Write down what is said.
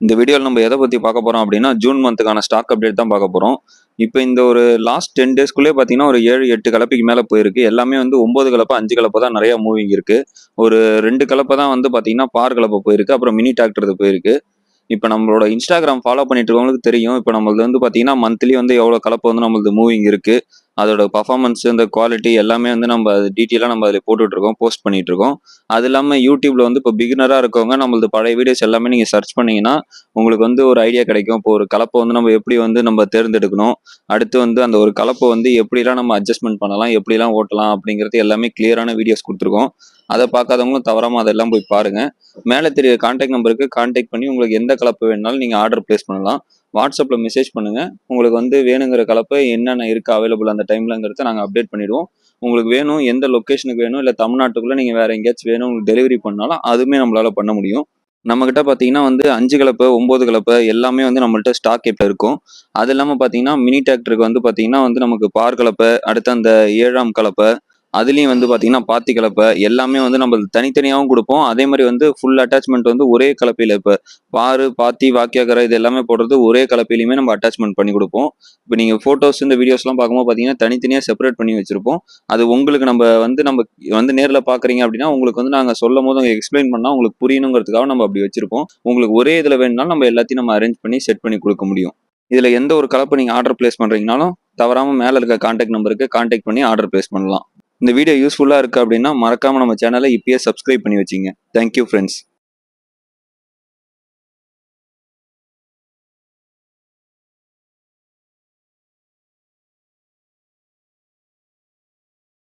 இந்த வீடியோவில் நம்ம எதை பற்றி பார்க்க போகிறோம் அப்படின்னா ஜூன் மந்த்துக்கான ஸ்டாக் அப்டேட் தான் பார்க்க போகிறோம் இப்போ இந்த ஒரு லாஸ்ட் டென் டேஸ்க்குள்ளே பார்த்தீங்கன்னா ஒரு ஏழு எட்டு கலப்பைக்கு மேலே போயிருக்கு. எல்லாமே வந்து ஒம்பது கலப்பை அஞ்சு கலப்பை தான் நிறையா மூவிங் இருக்குது ஒரு ரெண்டு கலப்பை தான் வந்து பார்த்தீங்கன்னா பார் கலப்பை போயிருக்கு. அப்புறம் மினி டிராக்டர் போயிருக்கு. இப்போ நம்மளோட இன்ஸ்டாகிராம் ஃபாலோ பண்ணிட்டு இருக்கவங்களுக்கு தெரியும். இப்போ நம்மளது வந்து பார்த்தீங்கன்னா மந்த்லி வந்து எவ்வளோ கலப்பை வந்து நம்மளது மூவிங் இருக்குது அதோட பர்ஃபார்மன்ஸ் இந்த குவாலிட்டி எல்லாமே வந்து நம்ம அது டீட்டெயிலாக நம்ம அதில் போட்டுட்டு இருக்கோம் போஸ்ட் பண்ணிகிட்ருக்கோம் இருக்கோம் அது இல்லாமல் யூடியூப்பில் வந்து இப்போ பிகினராக இருக்கவங்க நம்மளது பழைய வீடியோஸ் எல்லாமே நீங்கள் சர்ச் பண்ணிங்கன்னா உங்களுக்கு வந்து ஒரு ஐடியா கிடைக்கும். இப்போ ஒரு கலப்பை வந்து நம்ம எப்படி வந்து நம்ம தேர்ந்தெடுக்கணும்? அடுத்து வந்து அந்த ஒரு கலப்பை வந்து எப்படிலாம் நம்ம அட்ஜஸ்ட்மெண்ட் பண்ணலாம்? எப்படிலாம் ஓட்டலாம்? அப்படிங்கிறது எல்லாமே கிளியரான வீடியோஸ் கொடுத்துருக்கோம். அதை பார்க்காதவங்களும் தவறாமல் அதெல்லாம் போய் பாருங்கள் மேலே தெரிய கான்டாக்ட் நம்பருக்கு கான்டாக்ட் பண்ணி உங்களுக்கு எந்த கலப்பு வேணாலும் நீங்கள் ஆர்டர் ப்ளேஸ் பண்ணலாம். வாட்ஸ்அப்பில் மெசேஜ் பண்ணுங்கள் உங்களுக்கு வந்து வேணுங்கிற கலப்பை என்னென்ன இருக்குது அவைலபிள் அந்த டைம்லங்கிறத நாங்கள் அப்டேட் பண்ணிடுவோம். உங்களுக்கு வேணும் எந்த லொக்கேஷனுக்கு வேணும் இல்லை தமிழ்நாட்டுக்குள்ளே நீங்கள் வேறு எங்கேயாச்சும் வேணும் உங்களுக்கு டெலிவரி பண்ணாலும் அதுவுமே நம்மளால பண்ண முடியும். நம்மக்கிட்ட பார்த்தீங்கன்னா வந்து அஞ்சு கலப்பை ஒம்பது கலப்பை எல்லாமே வந்து நம்மள்ட்ட ஸ்டாக் இப்போ இருக்கும். அது இல்லாமல் பார்த்தீங்கன்னா மினி டிராக்டருக்கு வந்து பார்த்தீங்கன்னா வந்து நமக்கு பார் கலப்பை அடுத்து அந்த ஏழாம் கலப்பை அதுலேயும் வந்து பார்த்தீங்கன்னா பாத்தி கலப்பை எல்லாமே வந்து நம்ம தனித்தனியாகவும் கொடுப்போம். அதே மாதிரி வந்து ஃபுல் அட்டாச்மெண்ட் வந்து ஒரே கலப்பையில் இப்போ பாரு பாத்தி வாக்கியாக்கரை இது எல்லாமே போடுறது ஒரே கலப்பையிலையுமே நம்ம அட்டாச்மெண்ட் பண்ணி கொடுப்போம். இப்போ நீங்கள் ஃபோட்டோஸ் இந்த வீடியோஸ்லாம் பார்க்கும்போது பார்த்தீங்கன்னா தனித்தனியாக செப்பரேட் பண்ணி வச்சிருப்போம். அது உங்களுக்கு நம்ம வந்து நம்ம வந்து நேரில் பார்க்குறீங்க அப்படின்னா உங்களுக்கு வந்து நாங்கள் சொல்லும் போது எக்ஸ்பிளைன் பண்ணால் உங்களுக்கு புரியணுங்கிறதுக்காக நம்ம அப்படி வச்சிருப்போம். உங்களுக்கு ஒரே இதில் வேணும்னாலும் நம்ம எல்லாத்தையும் நம்ம அரேஞ்ச் பண்ணி செட் பண்ணி கொடுக்க முடியும். இதில் எந்த ஒரு கலப்பை நீங்கள் ஆர்டர் பிளேஸ் பண்ணுறீங்கனாலும் தவறாமல் மேலே இருக்க கான்டாக்ட் நம்பருக்கு கான்டாக்ட் பண்ணி ஆர்டர் பிளேஸ் பண்ணலாம். இந்த வீடியோ யூஸ்ஃபுல்லாக இருக்குது அப்படின்னா மறக்காமல் நம்ம சேனலை இப்பயே சப்ஸ்கிரைப் பண்ணி வச்சிங்க. Thank you friends